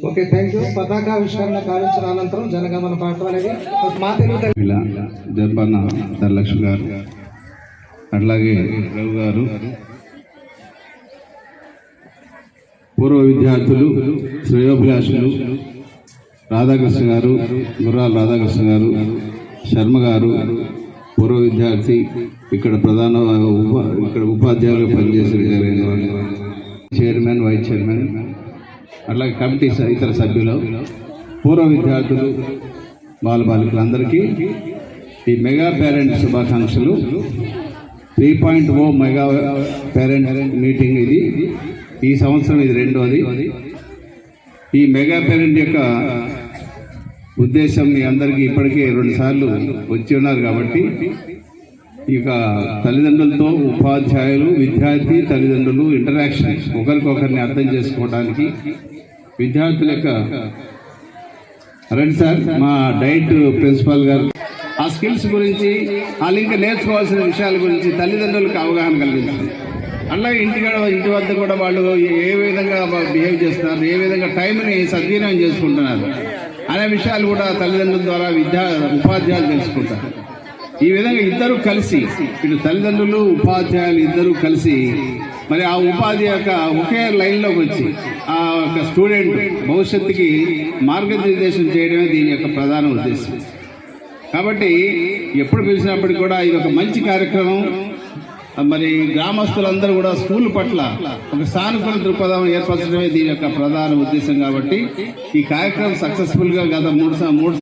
Okay thank you పతాకావిష్కరణ కావించిన అనంతరం జనగమన పాఠం అనేది మా తెలుగు ధనలక్ష్మి గారు అట్లాగే రవి గారు పూర్వ విద్యార్థులు శ్రేయోభిలాషులు రాధాకృష్ణ గారు గుర్రాల రాధాకృష్ణ గారు శర్మ గారు పూర్వ విద్యార్థి ఇక్కడ ప్రధాన ఉప ఇక్కడ ఉపాధ్యాయులు పనిచేసే చైర్మన్ వైస్ చైర్మన్ అట్లాగే కమిటీ ఇతర సభ్యులు పూర్వ విద్యార్థులు బాల బాలికలందరికీ ఈ మెగా పేరెంట్ శుభాకాంక్షలు. Three point O mega parent meeting ఇది. ఈ సంవత్సరం ఇది రెండోది. ఈ మెగా పేరెంట్ యొక్క ఉద్దేశం మీ అందరికీ ఇప్పటికే రెండుసార్లు వచ్చి ఉన్నారు కాబట్టి ఈ యొక్క తల్లిదండ్రులతో ఉపాధ్యాయులు విద్యార్థి తల్లిదండ్రులు ఇంటరాక్షన్ ఒకరికొకరిని అర్థం చేసుకోవడానికి విద్యార్థుల యొక్క రండి సార్ మా డైట్ ప్రిన్సిపాల్ గారు. ఆ స్కిల్స్ గురించి వాళ్ళు ఇంకా నేర్చుకోవాల్సిన విషయాల గురించి తల్లిదండ్రులకు అవగాహన కలిగించాలి. అలాగే ఇంటికాడ ఇంటి వద్ద కూడా వాళ్ళు ఏ విధంగా బిహేవ్ చేస్తున్నారు ఏ విధంగా టైంని సద్వినియోగం చేసుకుంటున్నారు అనే విషయాలు కూడా తల్లిదండ్రుల ద్వారా విద్యా ఉపాధ్యాయులు తెలుసుకుంటారు. ఈ విధంగా ఇద్దరు కలిసి ఇటు తల్లిదండ్రులు ఉపాధ్యాయులు ఇద్దరు కలిసి మరి ఆ ఉపాధి యొక్క ఒకే లైన్లోకి వచ్చి ఆ యొక్క స్టూడెంట్ భవిష్యత్తుకి మార్గనిర్దేశం చేయడమే దీని యొక్క ప్రధాన ఉద్దేశం. కాబట్టి ఎప్పుడు పిలిచినప్పటికీ కూడా ఇది ఒక మంచి కార్యక్రమం. మరి గ్రామస్తులందరూ కూడా స్కూల్ పట్ల ఒక సానుకూల దృక్పథం ఏర్పరచడమే దీని యొక్క ప్రధాన ఉద్దేశం కాబట్టి ఈ కార్యక్రమం సక్సెస్ఫుల్గా గత మూడు మూడు